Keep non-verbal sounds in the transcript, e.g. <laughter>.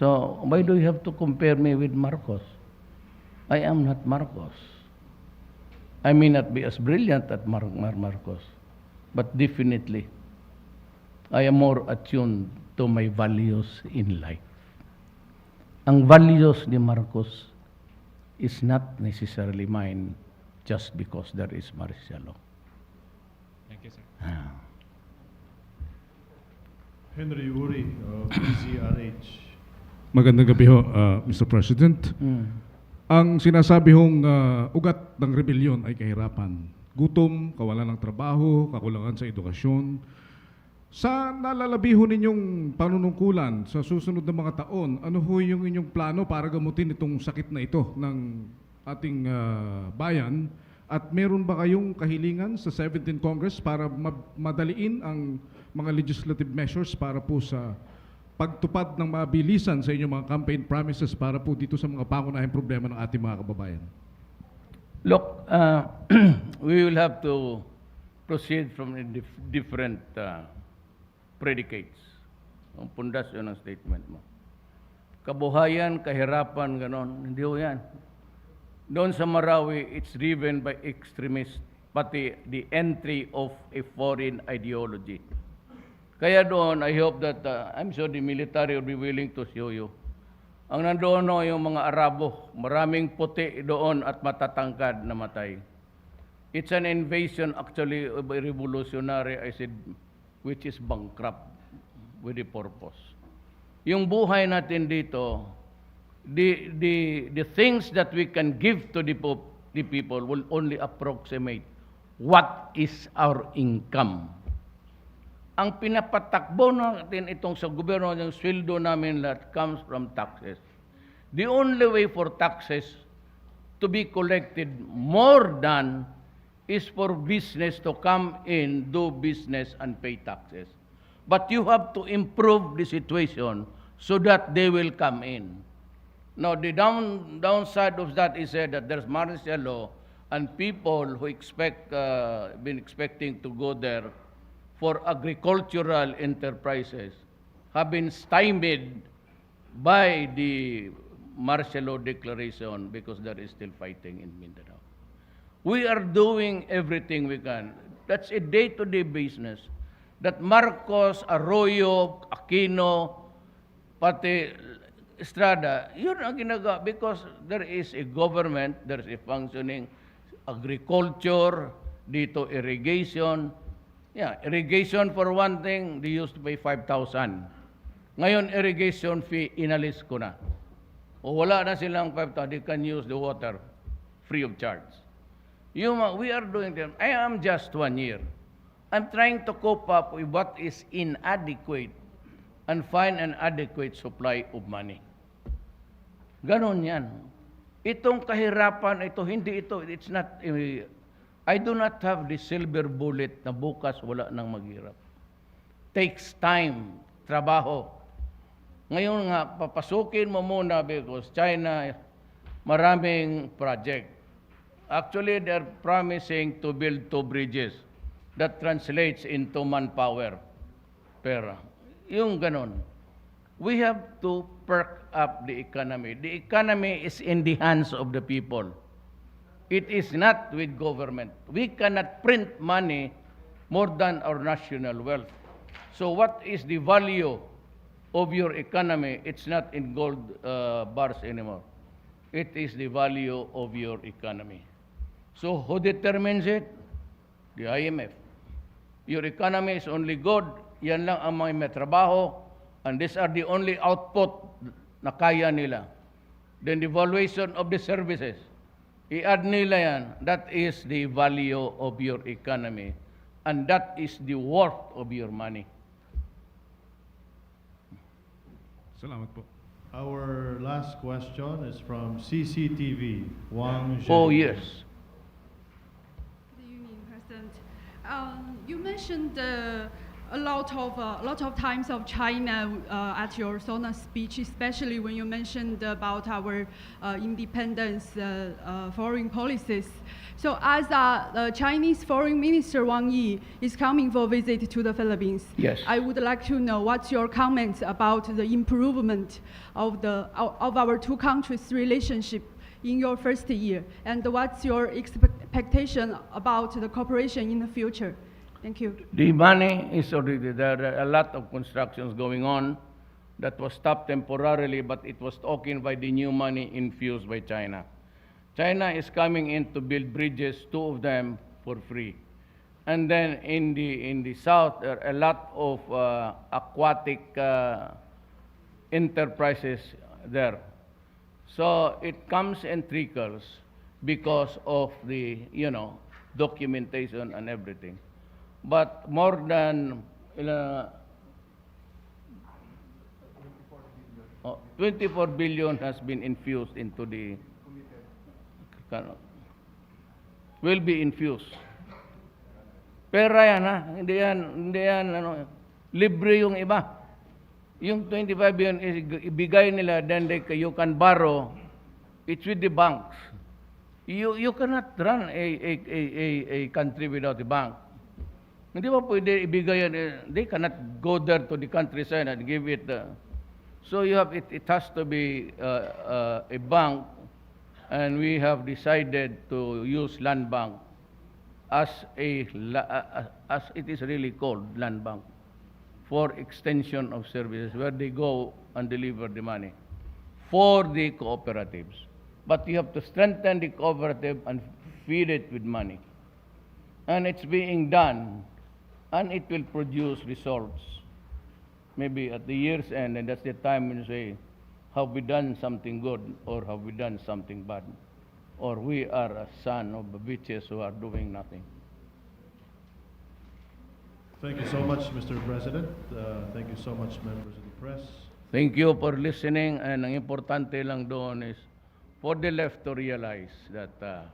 So why do you have to compare me with Marcos? I am not Marcos. I may not be as brilliant as Mar- Mar- Marcos, but definitely I am more attuned to my values in life. Ang values ni Marcos is not necessarily mine just because there is Marcelo. Thank you, sir. Ah. Henry Uri of PCRH. Magandang gabi ho, uh, Mr. President. Mm. Ang sinasabi hong uh, ugat ng rebellion ay kahirapan. Gutom, kawalan ng trabaho, kakulangan sa edukasyon. Sa nalalabiho ninyong panunungkulan sa susunod na mga taon, ano ho yung inyong plano para gamutin itong sakit na ito ng ating uh, bayan? At meron ba kayong kahilingan sa 17th Congress para ma- madaliin ang mga legislative measures para po sa pagtupad ng mabilisan sa inyong mga campaign promises para po dito sa mga pangunahing problema ng ating mga kababayan? Look, uh, <clears throat> we will have to proceed from dif- different uh, predicates. Ang pundasyon ng statement mo. Kabuhayan, kahirapan, ganon. Hindi ho yan. Doon sa Marawi, it's driven by extremists, pati the entry of a foreign ideology. Kaya doon, I hope that, uh, I'm sure the military will be willing to show you. Ang nandoon no, yung mga Arabo, maraming puti doon at matatangkad na matay. It's an invasion actually of a revolutionary, I said, which is bankrupt with a purpose. Yung buhay natin dito, the, the, the things that we can give to the, the people will only approximate what is our income ang pinapatakbo natin itong sa gobyerno yung sweldo namin that comes from taxes. The only way for taxes to be collected more than is for business to come in, do business and pay taxes. But you have to improve the situation so that they will come in. Now, the down, downside of that is said that there's martial law and people who expect, uh, been expecting to go there for agricultural enterprises have been stymied by the law declaration because there is still fighting in Mindanao. We are doing everything we can. That's a day-to-day business that Marcos, Arroyo, Aquino, pati Estrada, yun ang ginagawa because there is a government, there is a functioning agriculture, dito irrigation. Yeah, irrigation for one thing, they used to pay 5,000. Ngayon, irrigation fee, inalis ko na. O wala na silang 5,000, they can use the water free of charge. You, we are doing them. I am just one year. I'm trying to cope up with what is inadequate and find an adequate supply of money. Ganon yan. Itong kahirapan, ito, hindi ito, it's not, eh, I do not have the silver bullet na bukas wala nang maghirap. Takes time, trabaho. Ngayon nga, papasukin mo muna because China, maraming project. Actually, they're promising to build two bridges. That translates into manpower. Pero, yung ganon. We have to perk up the economy. The economy is in the hands of the people. It is not with government. We cannot print money more than our national wealth. So what is the value of your economy? It's not in gold uh, bars anymore. It is the value of your economy. So who determines it? The IMF. Your economy is only good, yan lang ang may trabaho, and these are the only output na kaya nila. Then the valuation of the services, i-add nila yan, that is the value of your economy, and that is the worth of your money. Salamat po. Our last question is from CCTV, Wang Zhen. Four years. Good evening, President. Um, you mentioned the a lot of uh, a lot of times of China uh, at your SONA speech, especially when you mentioned about our uh, independence, uh, uh, foreign policies. So, as uh, the Chinese Foreign Minister Wang Yi is coming for a visit to the Philippines, Yes. I would like to know what's your comments about the improvement of the of our two countries' relationship in your first year, and what's your expectation about the cooperation in the future? Thank you. The money is already there. There are a lot of constructions going on that was stopped temporarily, but it was taken by the new money infused by China. China is coming in to build bridges, two of them for free. And then in the, in the south, there are a lot of uh, aquatic uh, enterprises there. So it comes and trickles because of the, you know, documentation and everything. But more than uh, oh, 24 billion has been infused into the will be infused. Pera yan ha, hindi yan, hindi yan ano, libre yung iba. Yung 25 billion is ibigay nila, then they, you can borrow, it's with the banks. You, you cannot run a, a, a, a, a country without a bank. Hindi ba pwede ibigay yan? eh, They cannot go there to the countryside and give it. uh, so you have, it, it has to be uh, uh, a bank and we have decided to use land bank as a, uh, as it is really called, land bank, for extension of services, where they go and deliver the money for the cooperatives. But you have to strengthen the cooperative and feed it with money. And it's being done, and it will produce results. Maybe at the year's end, and that's the time when you say, have we done something good or have we done something bad? Or we are a son of the bitches who are doing nothing. Thank you so much, Mr. President. Uh, Thank you so much, members of the press. Thank you for listening, and ang importante lang doon is for the left to realize that uh,